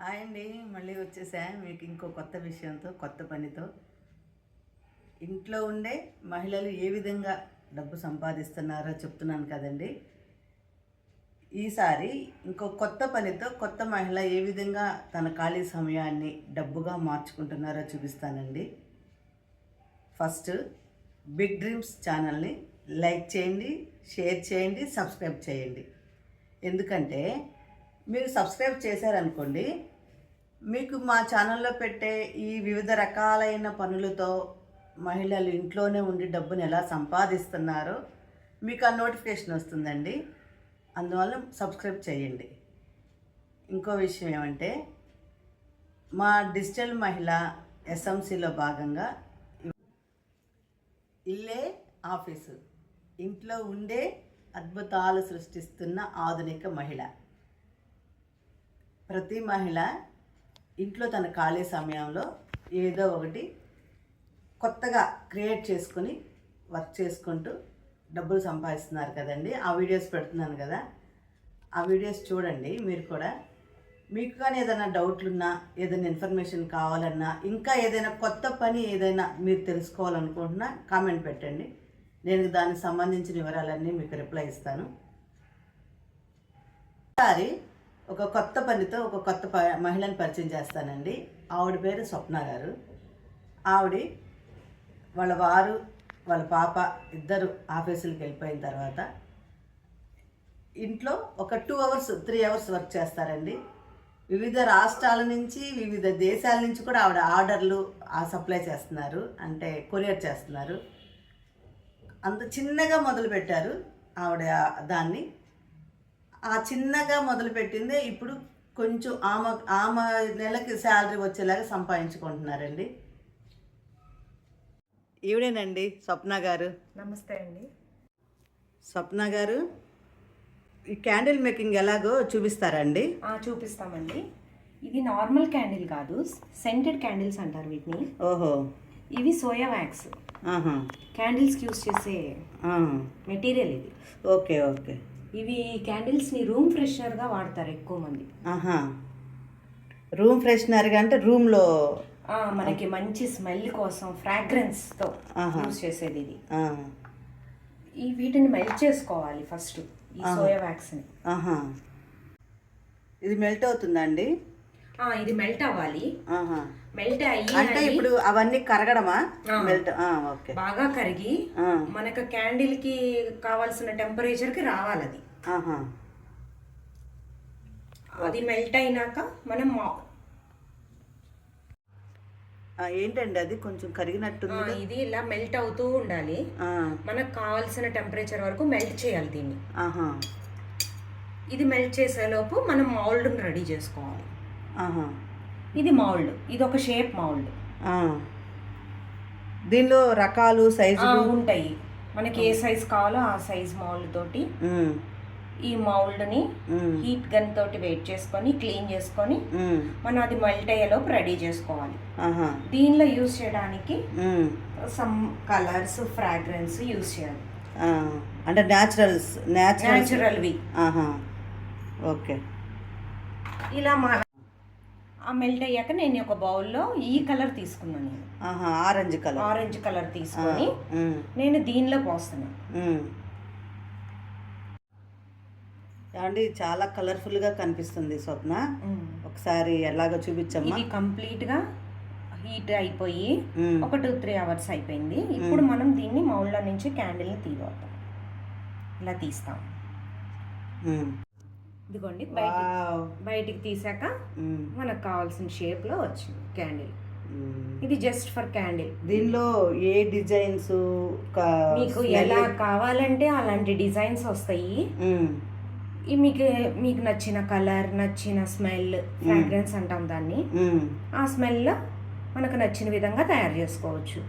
Hi అండి మళ్ళీ వచ్చేసా. మీకు ఇంకో కొత్త విషయంతో కొత్త పనితో. ఇంట్లో ఉండే మహిళలు ఏ విధంగా డబ్బు సంపాదిస్తున్నారో చెప్తున్నాను కదండి. ఈసారి ఇంకో కొత్త పనితో కొత్త మహిళ ఏ విధంగా తన ఖాళీ సమయాన్ని డబ్బుగా మార్చుకుంటున్నారో చూపిస్తానండి. ఫస్ట్ బిగ్ డ్రీమ్స్ ఛానల్ని లైక్ చేయండి షేర్ చేయండి సబ్స్క్రైబ్ చేయండి. ఎందుకంటే మీరు సబ్స్క్రైబ్ చేశారనుకోండి మీకు మా ఛానల్లో పెట్టే ఈ వివిధ రకాలైన పనులతో మహిళలు ఇంట్లోనే ఉండి డబ్బును ఎలా సంపాదిస్తున్నారో మీకు ఆ నోటిఫికేషన్ వస్తుందండి. అందువల్ల సబ్స్క్రైబ్ చేయండి. ఇంకో విషయం ఏమంటే మా డిజిటల్ మహిళ ఎస్ఎంసిలో భాగంగా ఇల్లే ఆఫీసు. ఇంట్లో ఉండే అద్భుతాలు సృష్టిస్తున్న ఆధునిక మహిళ. ప్రతి మహిళ ఇంట్లో తన ఖాళీ సమయంలో ఏదో ఒకటి కొత్తగా క్రియేట్ చేసుకొని వర్క్ చేసుకుంటూ డబ్బులు సంపాదిస్తున్నారు కదండి. ఆ వీడియోస్ పెడుతున్నాను కదా. ఆ వీడియోస్ చూడండి మీరు కూడా. మీకు కానీ ఏదైనా డౌట్లున్నా ఏదైనా ఇన్ఫర్మేషన్ కావాలన్నా ఇంకా ఏదైనా కొత్త పని ఏదైనా మీరు తెలుసుకోవాలనుకుంటున్నా కామెంట్ పెట్టండి. నేను దానికి సంబంధించిన వివరాలన్నీ మీకు రిప్లై ఇస్తాను. ఒకసారి ఒక కొత్త పనితో ఒక కొత్త ప మహిళను పరిచయం చేస్తానండి. ఆవిడ పేరు స్వప్న గారు. ఆవిడ వాళ్ళ వారు వాళ్ళ పాప ఇద్దరు ఆఫీసులకు వెళ్ళిపోయిన తర్వాత ఇంట్లో ఒక two hours three hours work చేస్తారండి. వివిధ రాష్ట్రాల నుంచి వివిధ దేశాల నుంచి కూడా ఆవిడ ఆర్డర్లు ఆ సప్లై చేస్తున్నారు. అంటే కొరియర్ చేస్తున్నారు. అంత చిన్నగా మొదలుపెట్టారు ఆవిడ దాన్ని. ఆ చిన్నగా మొదలుపెట్టిందే ఇప్పుడు కొంచెం ఆమె ఆమె నెలకి శాలరీ వచ్చేలాగా సంపాదించుకుంటున్నారండి. ఈవిడేనండి స్వప్న గారు. నమస్తే అండి. స్వప్న గారు ఈ క్యాండిల్ మేకింగ్ ఎలాగో చూపిస్తారండి? చూపిస్తామండి. ఇది నార్మల్ క్యాండిల్ కాదు సెంటెడ్ క్యాండిల్స్ అంటారు వీటిని. ఓహో. ఇవి సోయా వ్యాక్స్. ఆహా. క్యాండిల్స్కి యూస్ చేసే. మెటీరియల్ ఇది. Okay okay. ఇవి క్యాండిల్స్ని రూమ్ ఫ్రెషనర్గా వాడతారు ఎక్కువ మంది. ఆహా. రూమ్ ఫ్రెషనర్గా అంటే రూమ్లో మనకి మంచి స్మెల్ కోసం ఫ్రాగ్రెన్స్తో. యూస్ చేసేది ఇది. ఈ వీటిని మెల్ట్ చేసుకోవాలి ఫస్ట్ ఈ సోయా వ్యాక్స్ని ఆహా. ఇది మెల్ట్ అవుతుందండి ఆ, ఇది మెల్ట్ అవ్వాలి. ఆహా. మెల్ట్ అయ్యి అంటే ఇప్పుడు అవన్నీ కరగడమా. మెల్ట్ ఆ, ఓకే. బాగా కరిగి మనకు క్యాండిల్కి కావాల్సిన టెంపరేచర్కి రావాలి అది అది మెల్ట్ అయినాక మనం ఏంటండి అది? కొంచెం ఆ, కరిగినట్టుంది ఇది ఇలా మెల్ట్ అవుతూ ఉండాలి. మనకు కావాల్సిన టెంపరేచర్ వరకు మెల్ట్ చేయాలి దీన్ని. ఇది మెల్ట్ చేసేలోపు మనం మౌల్డ్ రెడీ చేసుకోవాలి. ఇది మౌల్డ్ ఇది ఒక షేప్ మౌల్డ్. దీనిలో రకాలు సైజులు ఉంటాయి. మనకి ఏ సైజ్ కావాలో ఆ సైజ్ మౌల్డ్ తోటి. ఈ మౌల్డ్ని ఉమ్, హీట్ గన్ తోటి వెయిట్ చేసుకొని క్లీన్ చేసుకొని మనం అది మెల్ట్ అయ్యేలోపు రెడీ చేసుకోవాలి. ఆహా. దీనిలో యూస్ చేయడానికి సమ్ కలర్స్ ఫ్రాగ్రెన్స్ యూస్ చేయాలి. అంటే న్యాచురల్స్ న్యాచురల్ న్యాచురల్వి ఓకే. ఇలా మా ఆ మెల్ట్ అయ్యాక నేను ఒక బౌల్లో ఈ కలర్ తీసుకున్నాను నేను. Orange colour. ఆరెంజ్ కలర్ తీసుకొని నేను దీనిలో పోస్తున్నాను. ఏమండి చాలా కలర్ఫుల్గా కనిపిస్తుంది స్వప్న. ఒకసారి ఎలాగో చూపించమ్మా. ఇది కంప్లీట్గా హీట్ అయిపోయి ఒక టూ త్రీ అవర్స్ అయిపోయింది. ఇప్పుడు మనం దీన్ని మౌల్లో నుంచి క్యాండిల్ని తీయవద్దాం. ఇలా తీస్తాం. ఇదిగోండి బయటికి వావ్. బయటికి తీసాక మనకు కావాల్సిన షేప్లో వచ్చింది క్యాండిల్. ఇది జస్ట్ ఫర్ క్యాండిల్ దీనిలో ఏ డిజైన్స్ మీకు ఎలా కావాలంటే అలాంటి డిజైన్స్ వస్తాయి. మీకు మీకు నచ్చిన కలర్ నచ్చిన స్మెల్ ఫ్రాగ్రెన్స్ అంటాం దాన్ని. ఆ స్మెల్ మనకు నచ్చిన విధంగా తయారు చేసుకోవచ్చు.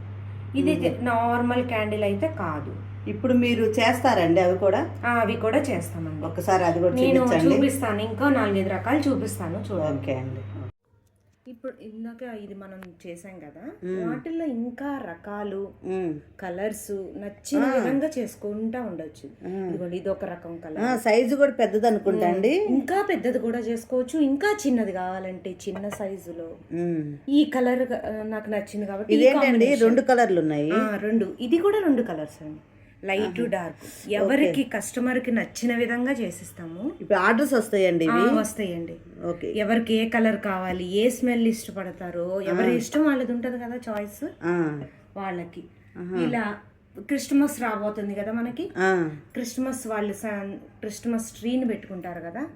ఇది నార్మల్ క్యాండిల్ అయితే కాదు. ఇప్పుడు మీరు చేస్తారండి అవి కూడా? అవి కూడా చేస్తామండి. ఒకసారి అది కూడా నేను చూపిస్తాను ఇంకా నాలుగైదు రకాలు చూపిస్తాను చూడండి. ఓకే అండి. ఇప్పుడు ఇందాక ఇది మనం చేసాం కదా వాటిల్లో ఇంకా రకాలు కలర్స్ నచ్చిన విధంగా చేసుకుంటా ఉండొచ్చు. ఇదిగోండి ఇది ఒక రకం కలర్ సైజు కూడా పెద్దది అనుకుంటా అండి. ఇంకా పెద్దది కూడా చేసుకోవచ్చు ఇంకా చిన్నది కావాలంటే చిన్న సైజులో. ఈ కలర్ నాకు నచ్చింది కాబట్టి ఇదేంటండి. రెండు కలర్లు ఉన్నాయి. రెండు. ఇది కూడా రెండు కలర్స్ అండి. Light dark. ఎవరికి కస్టమర్కి నచ్చిన విధంగా చేసిస్తాము. ఇప్పుడు ఆర్డర్స్ వస్తాయండి వస్తాయండి. ఓకే. ఎవరికి ఏ కలర్ కావాలి ఏ స్మెల్ ఇష్టపడతారో ఎవరి ఇష్టం వాళ్ళది ఉంటది కదా చాయిస్? వాళ్ళకి. ఇలా క్రిస్టమస్ రాబోతుంది కదా మనకి? క్రిస్టమస్ వాళ్ళు స- క్రిస్టమస్ ట్రీని పెట్టుకుంటారు కదా.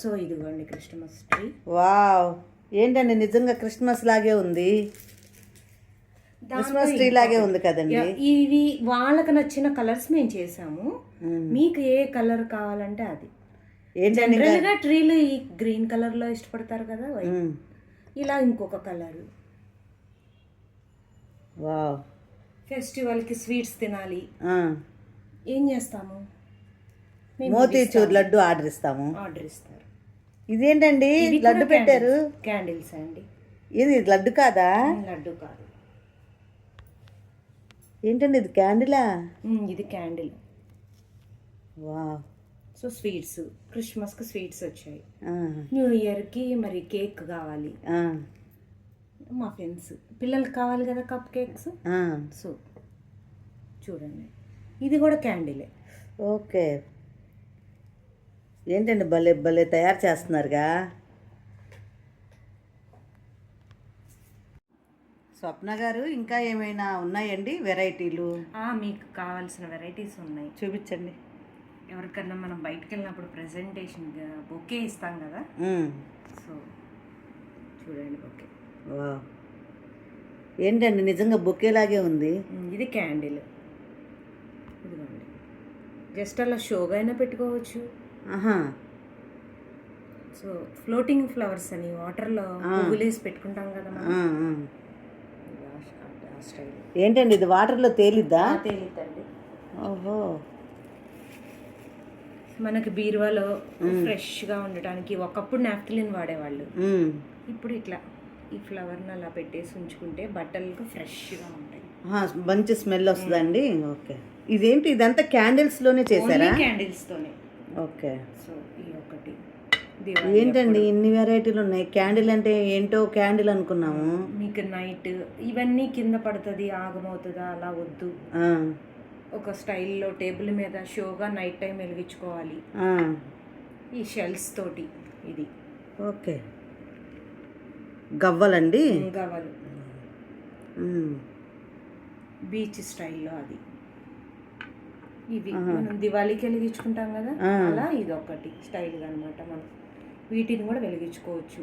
సో ఇదిగోండి క్రిస్టమస్ ట్రీ. వావ్. ఏంటండి నిజంగా క్రిస్మస్ లాగే ఉంది? క్రిస్మస్ ట్రీ లాగే ఉంది కదండి. ఇవి వాళ్ళకి నచ్చిన కలర్స్ మేము చేసాము. మీకు ఏ కలర్ కావాలంటే అది. ఏంటండి జనరల్గా ట్రీలు ఈ గ్రీన్ కలర్లో ఇష్టపడతారు కదా ఇలా ఇంకొక కలర్. వావ్. ఫెస్టివల్కి స్వీట్స్ తినాలి. ఏం చేస్తాము? మోతీచూర్ లడ్డు ఆర్డర్ ఇస్తాము. ఆర్డర్ ఇస్తారు. ఇదేంటండి? లడ్డు పెట్టారు. క్యాండిల్స్ అండి. ఇది లడ్డు కాదా? లడ్డు కాదు. ఏంటండి ఇది క్యాండిలా? ఇది క్యాండిల్. వావ్. సో స్వీట్స్ క్రిస్మస్కి స్వీట్స్ వచ్చాయి. న్యూ ఇయర్కి మరి కేక్ కావాలి. ఆ, మఫిన్స్ పిల్లలకి కావాలి కదా కప్ కేక్స్? సో చూడండి. ఇది కూడా క్యాండిలే. ఓకే. ఏంటండి భలే భలే తయారు చేస్తున్నారుగా? స్వప్న గారు ఇంకా ఏమైనా ఉన్నాయండి వెరైటీలు? మీకు కావాల్సిన వెరైటీస్ ఉన్నాయి. చూపించండి. ఎవరికన్నా మనం బయటకు వెళ్ళినప్పుడు ప్రెజెంటేషన్ బొకే ఇస్తాం కదా? సో చూడండి బొకే. ఏంటండి నిజంగా బొకేలాగే ఉంది? ఇది క్యాండిల్. ఇదిగోండి. జస్ట్ అలా షోగా అయినా పెట్టుకోవచ్చు. ఆహా. సో ఫ్లోటింగ్ ఫ్లవర్స్ అని వాటర్లో పువ్వులేసి పెట్టుకుంటాం కదా ఏంటండి ఇది? వాటర్లో తేలిద్దా? తేలిద్దండి. ఓహో. మనకి బీరువాలో ఫ్రెష్గా ఉండటానికి ఒకప్పుడు నాఫ్థలిన్ వాడేవాళ్ళు. ఇప్పుడు ఇట్లా ఈ ఫ్లవర్ని అలా పెట్టేసి ఉంచుకుంటే బట్టలకు ఫ్రెష్గా ఉంటాయి. మంచి స్మెల్ వస్తుందండి? ఓకే. ఇదేంటి? ఇదంతా క్యాండిల్స్లోనే చేశారా క్యాండిల్స్తోనే. ఓకే. సో ఈ ఒకటి. ఏంటండి ఇన్ని వెరైటీలు ఉన్నాయి? క్యాండిల్ అంటే ఏంటో క్యాండిల్ అనుకున్నాము. మీకు నైట్ ఇవన్నీ కింద పడుతుంది ఆగమవుతుందా? అలా వద్దు. ఒక స్టైల్లో టేబుల్ మీద షోగా నైట్ టైం వెలిగించుకోవాలి. ఈ షెల్స్ తోటి ఇది. ఓకే. గవ్వలండి? ఉమ్, బీచ్ స్టైల్లో అది. ఇవి మనం దివాళీకి వెలిగించుకుంటాం కదా. అలా ఇది ఒకటి స్టైల్గా అనమాట మనం. వీటిని కూడా వెలిగించుకోవచ్చు.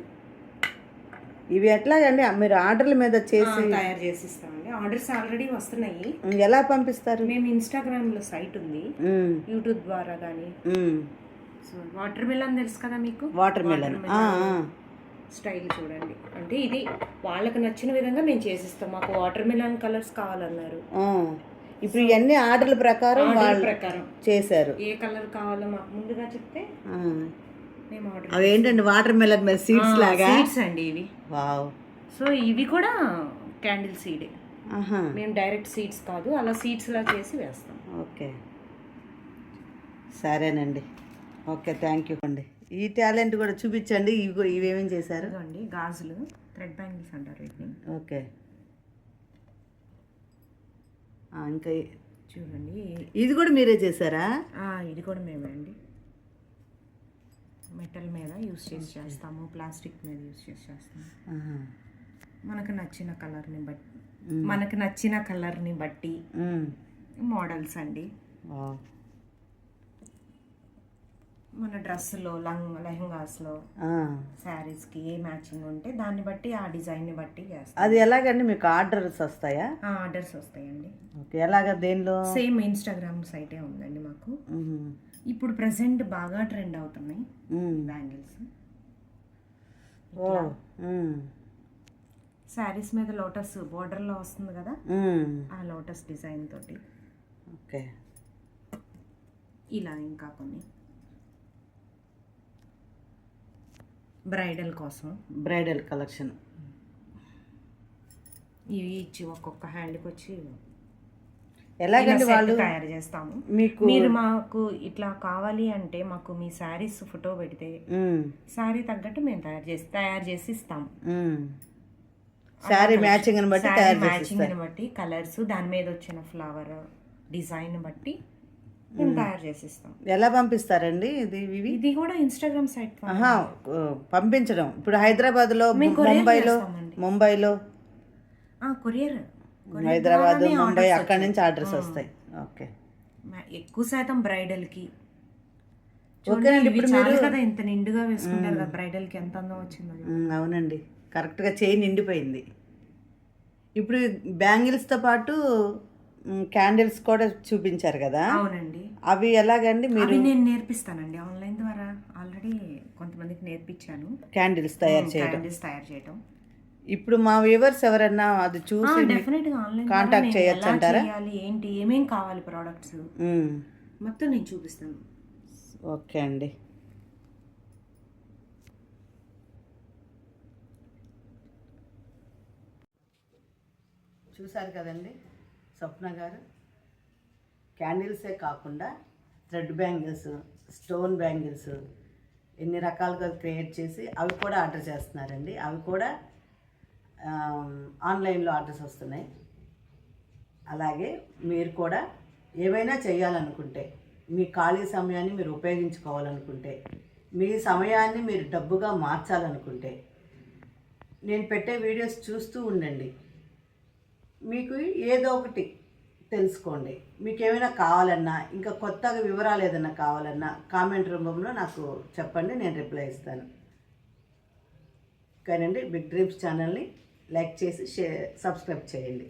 ఇవి ఎట్లాగండి? మీరు ఆర్డర్ల మీద చేసి తయారు చేసి ఇస్తామండి ఆర్డర్స్ ఆల్రెడీ వస్తున్నాయి. ఎలా పంపిస్తారు? మేము ఇన్స్టాగ్రామ్లో సైట్ ఉంది. యూట్యూబ్ ద్వారా కానీ సో వాటర్ మిలన్ తెలుసు కదా మీకు? Water melon. స్టైల్ చూడండి. అంటే ఇది వాళ్ళకి నచ్చిన విధంగా మేము చేసిస్తాం. మాకు వాటర్ మిలన్ కలర్స్ కావాలన్నారు. ఇప్పుడు ఇవన్నీ ఆర్డర్ల ప్రకారం వాళ్ళు ప్రకారం. చేశారు. ఏ కలర్ కావాలో మాకు ముందుగా చెప్తే అవి ఏంటండి? వాటర్ మెలన్ మీద సీడ్స్ లాగా? సీడ్స్ అండి ఇవి. వావ్. సో ఇవి కూడా క్యాండిల్ సీడే మేము డైరెక్ట్ సీడ్స్ కాదు అలా సీడ్స్ లా చేసి వేస్తాం. ఓకే. సరేనండి. ఓకే థ్యాంక్ యూ అండి. ఈ టాలెంట్ కూడా చూపించండి. ఇవి ఇవేమేం చేశారు? ఇదిగోండి గాజులు థ్రెడ్ బ్యాంగిల్స్ అంటారు వీటిని. ఓకే. ఇంకా చూడండి. ఇది కూడా మీరే చేశారా? ఇది కూడా మేమే అండి. మెటల్ మీద యూస్ చేసి చేస్తాము ప్లాస్టిక్ మీద యూస్ చేసి చేస్తాము. మనకు నచ్చిన కలర్ని బట్టి మనకు నచ్చిన కలర్ని బట్టి. మోడల్స్ అండి. మన డ్రెస్సులో లంగ్ లెహంగాస్లో. శారీస్కి ఏ మ్యాచింగ్ ఉంటే దాన్ని బట్టి ఆ డిజైన్ని బట్టి చేస్తాం అది ఎలాగండి మీకు ఆర్డర్స్ వస్తాయా ఆర్డర్స్ వస్తాయండి ఓకే ఎలాగ దేనిలో సేమ్ ఇన్స్టాగ్రామ్ సైటే ఉందండి మాకు. ఇప్పుడు ప్రజెంట్ బాగా ట్రెండ్ అవుతున్నాయి. బ్యాంగిల్స్. శారీస్ మీద లోటస్ బోర్డర్లో వస్తుంది కదా. ఆ లోటస్ డిజైన్ తోటి. ఓకే. ఇలా ఇంకా కొన్ని. బ్రైడల్ కోసం. బ్రైడల్ కలెక్షన్ ఇవి ఇచ్చి ఒక్కొక్క హ్యాండ్కి వచ్చి set వాళ్ళు? తయారు చేస్తాము. మీకు మీరు మాకు ఇట్లా కావాలి అంటే మాకు మీ శారీస్ ఫోటో పెడితే. శారీ తగ్గట్టు మేము తయారు చేసి తయారు చేసి ఇస్తాం మ్మ్. శారీ మ్యాచింగ్ బట్టి తయారు మ్యాచింగ్ బట్టి కలర్స్ దాని మీద వచ్చిన ఫ్లవర్ డిజైన్ బట్టి మేము తయారు చేసి ఇస్తాం ఎలా పంపిస్తారండి ఇది ఇవి? ఇది కూడా ఇన్స్టాగ్రామ్ సైట్ పంపించడం. ఇప్పుడు హైదరాబాద్లో ముంబైలో. ముంబైలో? కొరియర్. హైదరాబాద్ ముంబై అక్కడి నుంచి ఆర్డర్స్ వస్తాయి. ఓకే. ఎక్కువ శాతం బ్రైడల్కి ఓకేనండి, చాలు కదా ఇంత నిండుగా వేసుకుంటారు కదా బ్రైడల్కి ఎంత అందం వచ్చిందో అవునండి. కరెక్ట్గా చేయి నిండిపోయింది. ఇప్పుడు బ్యాంగిల్స్తో పాటు క్యాండిల్స్ కూడా చూపించారు కదా. అవునండి. అవి ఎలాగండి మీరు? నేను నేర్పిస్తానండి ఆన్లైన్ ద్వారా. ఆల్రెడీ కొంతమందికి నేర్పించాను. క్యాండిల్స్ తయారు చేయడం క్యాండిల్స్ తయారు చేయడం ఇప్పుడు మా వ్యూవర్స్ ఎవరన్నా అది చూసి మీకు- డెఫినెట్గా ఆన్లైన్ Contact చేయొచ్చు అంటారా? ఏంటి ఏమేం కావాలి ప్రోడక్ట్స్. మొత్తం నేను చూపిస్తాను. ఓకే అండి. చూసారు కదండి స్వప్న గారు. క్యాండిల్సే కాకుండా థ్రెడ్ బ్యాంగిల్స్ స్టోన్ బ్యాంగిల్స్ ఎన్ని రకాలుగా క్రియేట్ చేసి అవి కూడా ఆర్డర్ చేస్తున్నారండి. అవి కూడా ఆన్లైన్లో ఆర్డర్స్ వస్తున్నాయి. అలాగే మీరు కూడా ఏవైనా చేయాలనుకుంటే మీ ఖాళీ సమయాన్ని మీరు ఉపయోగించుకోవాలనుకుంటే మీ సమయాన్ని మీరు డబ్బుగా మార్చాలనుకుంటే నేను పెట్టే వీడియోస్ చూస్తూ ఉండండి. మీకు ఏదో ఒకటి తెలుసుకోండి. మీకు ఏమైనా కావాలన్నా ఇంకా కొత్తగా వివరాలు ఏదైనా కావాలన్నా కామెంట్ రూపంలో నాకు చెప్పండి నేను రిప్లై ఇస్తాను. కానండి బిగ్ డ్రీమ్స్ ఛానల్ని లైక్ చేసి షేర్ సబ్స్క్రైబ్ చేయండి.